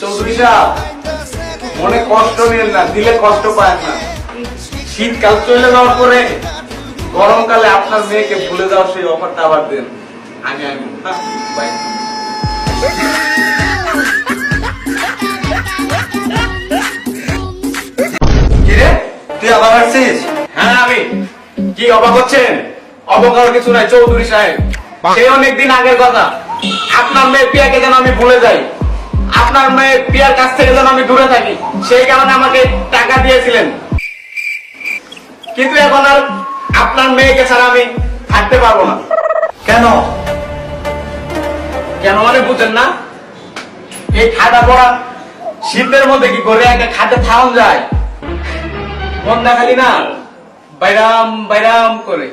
চৌধুরী সাহেব মনে কষ্ট নিন না, দিলে কষ্ট পায় না। শীতকাল চলে যাওয়ার পরে, গরমকালে আপনার মেয়েকে ভুলে যাওয়ার সেই অফারটা আবার দেন। আমি আমি তুই আবার আসছিস? হ্যাঁ আমি। কি অবাক হচ্ছেন? অবাক হওয়ার কিছু নাই চৌধুরী সাহেব। সেই অনেকদিন আগের কথা। আপনার মেয়ে পিয়াকে যেন আমি ভুলে যাই। আপনার মেয়ে পিয়ার কাছ থেকে যেন আমি দূরে থাকি। সেই কারণে আমাকে টাকা দিয়েছিলেন। কিন্তু এখন আর আপনার মেয়েকে ছাড়া আমি থাকতে পারব না। কেন? কেন মানে বুঝেন না? এই খাদা পড়া শীতের মধ্যে কি করে একটা খাটে থাউন যায়? মন না খালি না? বাইরাম বাইরাম করে।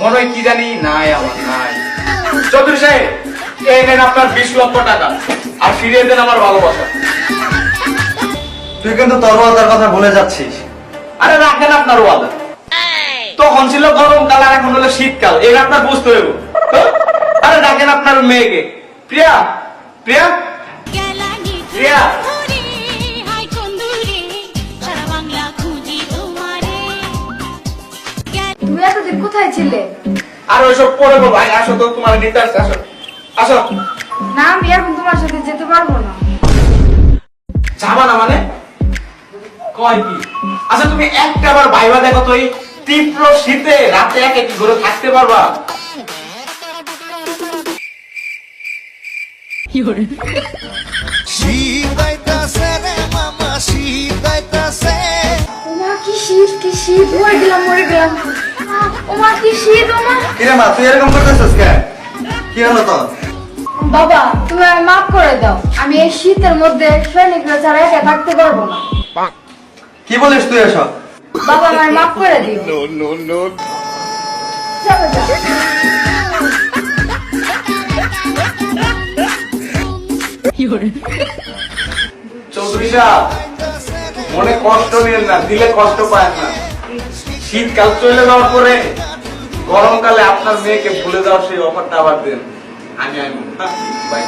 মনে হয় কি জানি নাই আমার নাই। চৌধুরী সাহেব এই নেন আপনার বিশ লক্ষ টাকা। আর ফিরিয়ে দেন আমার ভালোবাসা। তুই কিন্তু তোর ওয়াদার কথা ভুলে যাচ্ছিস। আরে রাখেন আপনার ওয়াদা। তখন ছিল গরমকাল আর এখন হলো শীতকাল। এই আপনার বুঝতে হইব। হ্যাঁ? আরে রাখেন আপনার মেয়েকে। প্রিয়া প্রিয়া? কোথায় ছিলে? আর ওইসব পরে বলব আয়, আসো তো তোমার নিতে আসছে আসো। আসো। না আমি এখন তোমার সাথে যেতে পারব না। যাবা না মানে? কয় কি? আচ্ছা তুমি একটা বার ভাইবা দেখো তো এই তীব্র শীতে রাতে এক এক ঘরে থাকতে পারবা? শীতাইতাছে কি শীত কি শীত? মরে গেলাম মরে গেলাম। ওমা কি শীত ওমা। কিরে মা তুই এরকম করতেছিস কেন? কি হলো তোর? বাবা তুমি আমায় মাফ করে দাও। আমি এই শীতের মধ্যে সৈনিকরা ছাড়া একা থাকতে পারব না। কি বলিস তুই এসব? বাবা আমায় মাফ করে দিও। চলো চৌধুরী সাহেব। মনে কষ্ট নেন না, দিলে কষ্ট পায় না। শীতকাল চলে যাওয়ার পরে, গরমকালে আপনার মেয়েকে ভুলে যাওয়ার সেই অফারটা আবার দেন। আমি আমি বাই।